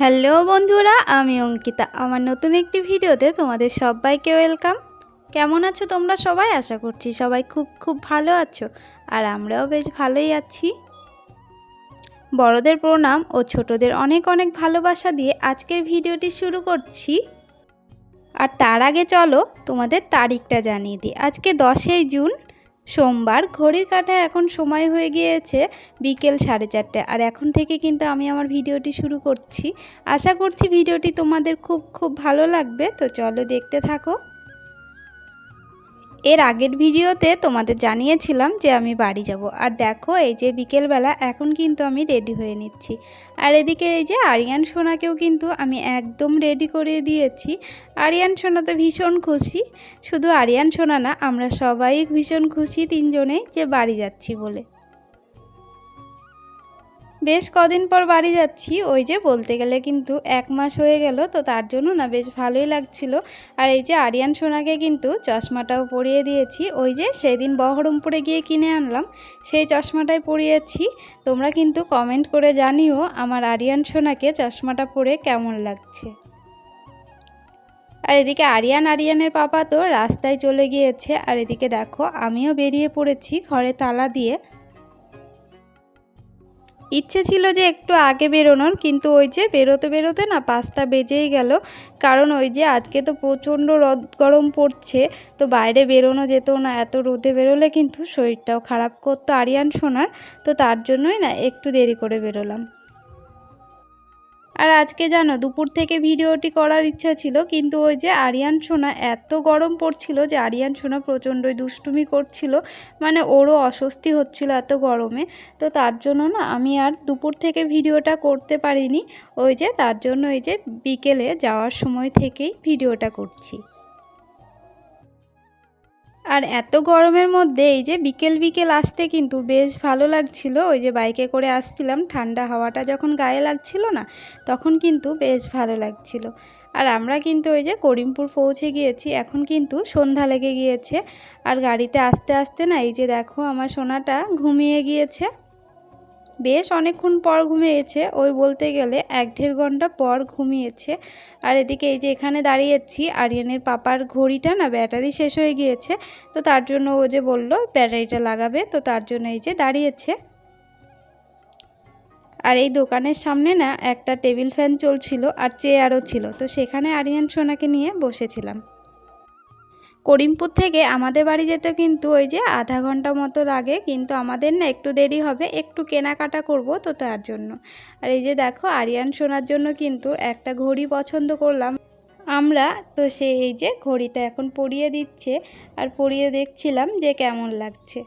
Hello বন্ধুরা, আমি অঙ্কিতা। আমার নতুন একটি ভিডিওতে তোমাদের সবাইকে ওয়েলকাম। কেমন আছো তোমরা সবাই? আশা করছি সবাই খুব খুব ভালো আছো, আর আমরাও বেশ ভালোই আছি। বড়দের প্রণাম ও ছোটদের অনেক অনেক ভালোবাসা দিয়ে আজকের ভিডিওটি শুরু করছি। আর তার আগে চলো তোমাদের তারিখটা জানিয়ে দিই। আজকে দশই জুন সোমবার ঘড়ির কাটা এখন সময় হয়ে গিয়েছে বিকেল সাড়ে চারটে। আর এখন থেকে কিন্তু আমি আমার ভিডিওটি শুরু করছি। আশা করছি ভিডিওটি তোমাদের খুব খুব ভালো লাগবে। তো চলো দেখতে থাকো। এর আগের ভিডিওতে তোমাদের জানিয়েছিলাম যে আমি বাড়ি যাব। আর দেখো, এই যে বিকেলবেলা এখন কিন্তু আমি রেডি হয়ে নিচ্ছি। আর এদিকে এই যে আরিয়ান সোনাকেও কিন্তু আমি একদম রেডি করে দিয়েছি। আরিয়ান সোনা তো ভীষণ খুশি। শুধু আরিয়ান সোনা না, আমরা সবাই ভীষণ খুশি তিনজনেই যে বাড়ি যাচ্ছি বলে। বেশ কদিন পর বাড়ি যাচ্ছি, ওই যে বলতে গেলে কিন্তু এক মাস হয়ে গেল, তো তার জন্য না বেশ ভালোই লাগছিল। আর এই যে আরিয়ান সোনাকে কিন্তু চশমাটাও পরিয়ে দিয়েছি, ওই যে সেদিন বহরমপুরে গিয়ে কিনে আনলাম, সেই চশমাটাই পরিয়েছি। তোমরা কিন্তু কমেন্ট করে জানিও আমার আরিয়ান সোনাকে চশমাটা পরে কেমন লাগছে। আর এদিকে আরিয়ান, আরিয়ানের পাপা তো রাস্তায় চলে গিয়েছে, আর এদিকে দেখো আমিও বেরিয়ে পড়েছি ঘরে তালা দিয়ে। ইচ্ছে ছিল যে একটু আগে বেরোনোর, কিন্তু ওই যে বেরোতে বেরোতে না পাঁচটা বেজেই গেল। কারণ ওই যে আজকে তো প্রচণ্ড রদ, গরম পড়ছে, তো বাইরে বেরোনো যেত না, এত রোদে বেরোলে কিন্তু শরীরটাও খারাপ করতো আরিয়ান সোনার। তো তার জন্যই না একটু দেরি করে বেরোলাম। আর আজকে জানো, দুপুর থেকে ভিডিওটি করার ইচ্ছা ছিল, কিন্তু ওই যে আরিয়ান সোনা এত গরম পড়ছিল যে আরিয়ান সোনা প্রচণ্ডই দুষ্টুমি করছিল মানে ওরও অস্বস্তি হচ্ছিল এত গরমে। তো তার জন্য না আমি আর দুপুর থেকে ভিডিওটা করতে পারিনি, ওই যে তার জন্য ওই যে বিকেলে যাওয়ার সময় থেকেই ভিডিওটা করছি। আর এত গরমের মধ্যে এই যে বিকেল বিকেল আসতে কিন্তু বেশ ভালো লাগছিল। ওই যে বাইকে করে আসছিলাম, ঠান্ডা হাওয়াটা যখন গায়ে লাগছিল না, তখন কিন্তু বেশ ভালো লাগছিল। আর আমরা কিন্তু ওই যে করিমপুর পৌঁছে গিয়েছি, এখন কিন্তু সন্ধ্যা লেগে গিয়েছে। আর গাড়িতে আসতে আসতে না এই যে দেখো আমার সোনাটা ঘুমিয়ে গিয়েছে। বেশ অনেকক্ষণ পর ঘুমিয়েছে। ওই বলতে গেলে এক দেড় ঘণ্টা পর ঘুমিয়েছে। আর এদিকে এই যে এখানে দাঁড়িয়েছি, আরিয়ানের পাপার ঘড়িটা না ব্যাটারি শেষ হয়ে গিয়েছে, তো তার জন্য ও যে বলল ব্যাটারিটা লাগাবে, তো তার জন্য এই যে দাঁড়িয়েছে। আর এই দোকানের সামনে না একটা টেবিল ফ্যান চলছিল আর চেয়ারও ছিল, তো সেখানে আরিয়ান সোনাকে নিয়ে বসেছিলাম। করিমপুর থেকে আমাদের বাড়ি যেতে কিন্তু ওই যে আধা ঘণ্টা মতো লাগে, কিন্তু আমাদের না একটু দেরি হবে, একটু কেনাকাটা করব তো তার জন্য। আর এই যে দেখো, আরিয়ান শোনার জন্য কিন্তু একটা ঘড়ি পছন্দ করলাম। আমরা তো সে এই যে ঘড়িটা এখন পরিয়ে দিচ্ছে, আর পরিয়ে দেখছিলাম যে কেমন লাগছে।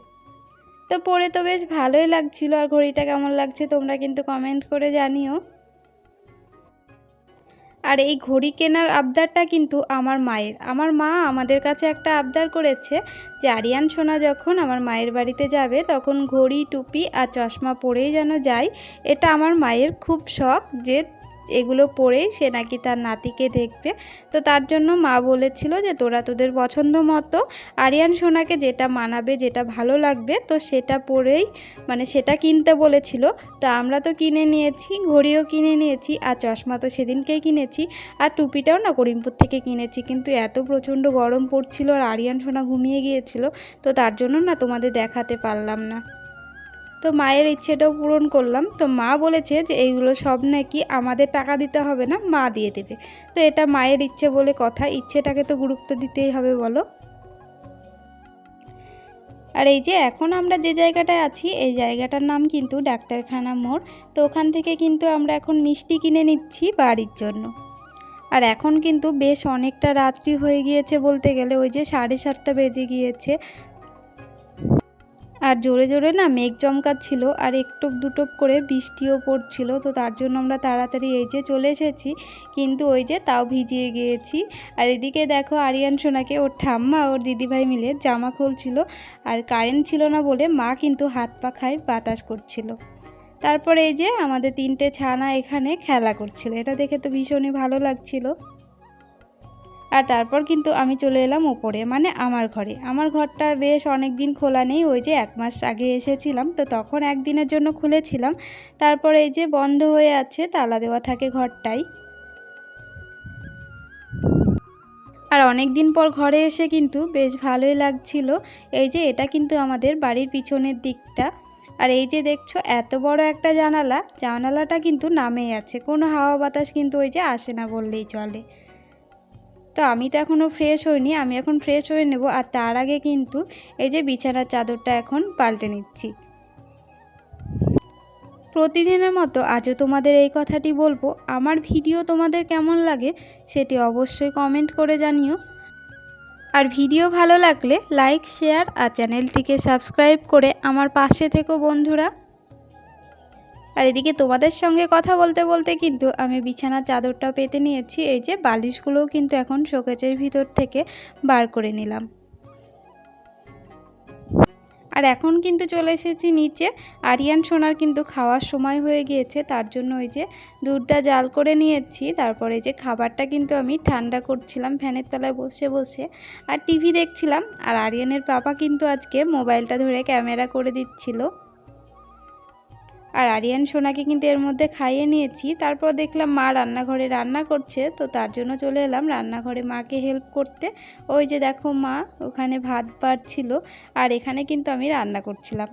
তো পরে তো বেশ ভালোই লাগছিল, আর ঘড়িটা কেমন লাগছে তোমরা কিন্তু কমেন্ট করে জানিও। আর এই ঘড়ি কেনার আবদারটা কিন্তু আমার মায়ের। আমার মা আমাদের কাছে একটা আবদার করেছে যে আরিয়ান সোনা যখন আমার মায়ের বাড়িতে যাবে তখন ঘড়ি, টুপি আর চশমা পরেই যেন যায় এটা আমার মায়ের খুব শখ যে এগুলো পরেই সে নাকি তার নাতিকে দেখবে। তো তার জন্য মা বলেছিল যে, তোরা তোদের পছন্দ মতো আরিয়ান সোনাকে যেটা মানাবে, যেটা ভালো লাগবে, তো সেটা পরেই মানে সেটা কিনতে বলেছিল। তো আমরা তো কিনে নিয়েছি, ঘড়িও কিনে নিয়েছি, আর চশমা তো সেদিনকেই কিনেছি, আর টুপিটাও না করিমপুর থেকে কিনেছি। কিন্তু এত প্রচণ্ড গরম পড়ছিল আর আরিয়ান সোনা ঘুমিয়ে গিয়েছিল, তো তার জন্য না তোমাদের দেখাতে পারলাম না। তো মায়ের ইচ্ছেটাও পূরণ করলাম। তো মা বলেছে যে এইগুলো সব নাকি আমাদের টাকা দিতে হবে না, মা দিয়ে দেবে। তো এটা মায়ের ইচ্ছে বলে কথা, ইচ্ছেটাকে তো গুরুত্ব দিতেই হবে, বলো। আর এই যে এখন আমরা যে জায়গাটায় আছি, এই জায়গাটার নাম কিন্তু ডাক্তারখানা মোড়। তো ওখান থেকে কিন্তু আমরা এখন মিষ্টি কিনে নিচ্ছি বাড়ির জন্য। আর এখন কিন্তু বেশ অনেকটা রাত্রি হয়ে গিয়েছে বলতে গেলে, ওই যে সাড়ে সাতটা বেজে গিয়েছে। আর জোরে জোরে না মেঘ চমকাচ্ছিল আর একটু দুটোপ করে বৃষ্টিও পড়ছিল। তো তার জন্য আমরা তাড়াতাড়ি এই যে চলে এসেছি। কিন্তু ওই যে তাও ভিজিয়ে গিয়েছি। আর এদিকে দেখো আরিয়ান সোনাকে, ওর ঠাম্মা, ওর দিদিভাই মিলে জামা খুলছিল। আর কারেন্ট ছিল না বলে মা কিন্তু হাত পা খায় বাতাস করছিল। তারপরে এই যে আমাদের তিনটে ছানা এখানে খেলা করছিল। এটা দেখে তো ভীষণই ভালো লাগছিল। আর তারপর কিন্তু আমি চলে এলাম ওপরে মানে আমার ঘরে। আমার ঘরটা বেশ অনেক দিন খোলা নেই, ওই যে এক মাস আগে এসেছিলাম, তো তখন একদিনের জন্য খুলেছিলাম। তারপর এই যে বন্ধ হয়ে আছে, তালা দেওয়া থাকে ঘরটাই। আর অনেক দিন পর ঘরে এসে কিন্তু বেশ ভালোই লাগছিল। এই যে এটা কিন্তু আমাদের বাড়ির পিছনের দিকটা। আর এই যে দেখছ, এত বড় একটা জানালা। জানালাটা কিন্তু নামেই আছে, কোনো হাওয়া বাতাস কিন্তু ওই যে আসে না বললেই চলে। তো আমি তো এখনও ফ্রেশ হইনি, আমি এখন ফ্রেশ হয়ে নেব আর তার আগে কিন্তু এই যে বিছানার চাদরটা এখন পাল্টে নিচ্ছি। প্রতিদিনের মতো আজও তোমাদের এই কথাটি বলব, আমার ভিডিও তোমাদের কেমন লাগে সেটি অবশ্যই কমেন্ট করে জানিও। আর ভিডিও ভালো লাগলে লাইক শেয়ার আর চ্যানেলটিকে সাবস্ক্রাইব করে আমার পাশে থেকো বন্ধুরা। আর এদিকে তোমাদের সঙ্গে কথা বলতে বলতে কিন্তু আমি বিছানার চাদরটা পেতে নিয়েছি, এই যে বালিশগুলোও কিন্তু এখন শোকেজের ভিতর থেকে বার করে নিলাম। আর এখন কিন্তু চলে এসেছি নিচে। আরিয়ান সোনার কিন্তু খাওয়ার সময় হয়ে গিয়েছে, তার জন্য ওই যে দুধটা জাল করে নিয়েছি, তারপরে যে খাবারটা কিন্তু আমি ঠান্ডা করছিলাম, ফ্যানের তলায় বসে বসে। আর টিভি দেখছিলাম, আর আরিয়ানের পাপা কিন্তু আজকে মোবাইলটা ধরে ক্যামেরা করে দিচ্ছিল। আর আরিয়ান সোনাকে কিন্তু এর মধ্যে খাইয়ে নিয়েছি। তারপর দেখলাম মা রান্নাঘরে রান্না করছে, তো তার জন্য চলে এলাম রান্নাঘরে মাকে হেল্প করতে। ওই যে দেখো মা, ওখানে ভাত বাড়ছিল আর এখানে কিন্তু আমি রান্না করছিলাম।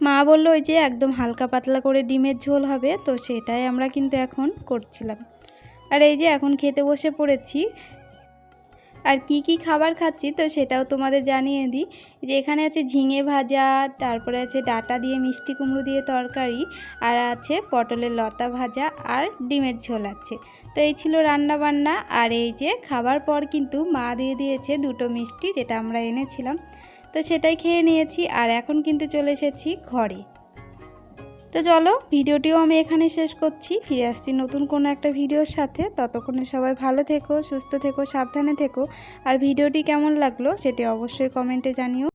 মা বলল, ওই যে একদম হালকা পাতলা করে ডিমের ঝোল হবে। তো সেটাই আমরা কিন্তু এখন করছিলাম। আর এই যে এখন খেতে বসে পড়েছি আর কি কি খাবার খাচ্ছি তো সেটাও তোমাদের জানিয়ে দিই। যে এখানে আছে ঝিঙে ভাজা, তারপরে আছে ডাটা দিয়ে মিষ্টি কুমড়ো দিয়ে তরকারি, আর আছে পটলের লতা ভাজা আর ডিমের ঝোল আছে। তো এই ছিল রান্না বান্না আর এই যে খাবার পর কিন্তু মা দিয়ে দিয়েছে দুটো মিষ্টি যেটা আমরা এনেছিলাম। তো সেটাই খেয়ে নিয়েছি, আর এখন কিন্তু চলে এসেছি ঘরে। তো চলো ভিডিওটিও আমি এখানে শেষ করছি। ফিরে আসছি নতুন কোনো একটা ভিডিওর সাথে। ততক্ষণে সবাই ভালো থেকো, সুস্থ থেকো, সাবধানে থেকো। আর ভিডিওটি কেমন লাগল সেটি অবশ্যই কমেন্টে জানিও।